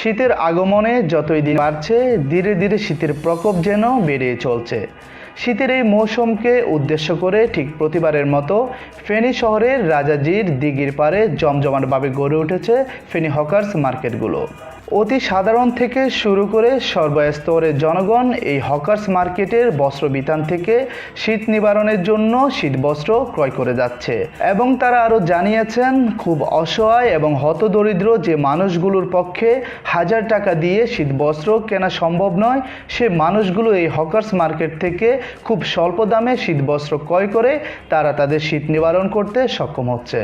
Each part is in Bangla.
শীতের আগমনে যতই দিন বাড়ছে, ধীরে ধীরে শীতের প্রকোপ যেন বেড়ে চলছে। শীতের এই মৌসুমকে উদ্দেশ্য করে ঠিক প্রতিবারের মতো ফেনী শহরের রাজাজির দিঘির পাড়ে জমজমাটভাবে গড়ে উঠেছে ফেনী হকার্স মার্কেটগুলো। অতি সাধারণ থেকে শুরু করে সর্বস্তরের জনগণ এই হকার্স মার্কেটের বস্ত্র বিতান থেকে শীত নিবারণের জন্য শীত বস্ত্র ক্রয় করে যাচ্ছে। এবং তারা আরও জানিয়েছেন, খুব অসহায় এবং হতদরিদ্র যে মানুষগুলোর পক্ষে হাজার টাকা দিয়ে শীত বস্ত্র কেনা সম্ভব নয়, সে মানুষগুলো এই হকার্স মার্কেট থেকে খুব স্বল্প দামে শীত বস্ত্র ক্রয় করে তারা তাদের শীত নিবারণ করতে সক্ষম হচ্ছে।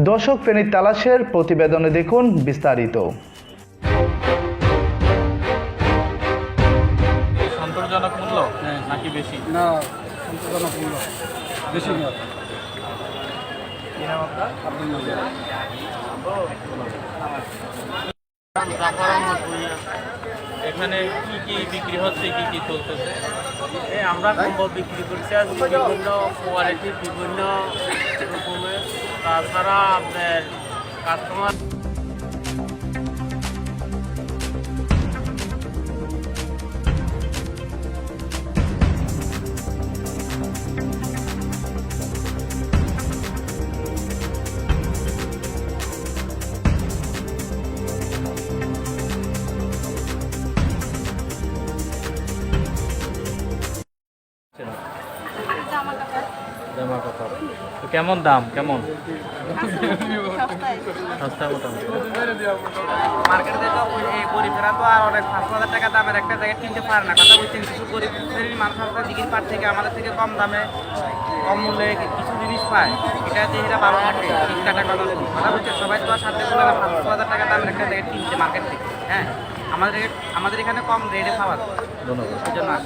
দর্শক, ফেনীর তালাশের প্রতিবেদনে দেখুন বিস্তারিত। সন্তোষজনক মূল্য? নাকি বেশি? না সন্তোষজনক মূল্য। বেশি না এখানে কি কি বিক্রি হচ্ছে কি কি চলতেছে? এই আমরা কম্বল বিক্রি করছি আজ বিভিন্ন কোয়ালিটির বিভিন্ন রকমের। তাছাড়া আপনার কাস্টমার তো কেমন দাম? কেমন? সস্তা মোটামুটি। মার্কেটে তো গরিবেরা তো আর অনেক পাঁচ হাজার টাকা দামের একটা জায়গায় কিনতে পারে না। কথা বলছেন কিছু গরিব শ্রেণির মানুষ দিঘির পার থেকে আমাদের থেকে কম দামে কম মূল্যে কিছু জিনিস পায়। এটা এরা ভালো কথা বলছে। সবাই তো আর সাথে করে পাঁচ হাজার টাকা দামের একটা জায়গায় কিনছে মার্কেট থেকে। হ্যাঁ আমাদের আমাদের এখানে কম রেটে পাওয়া ধন্যবাদ।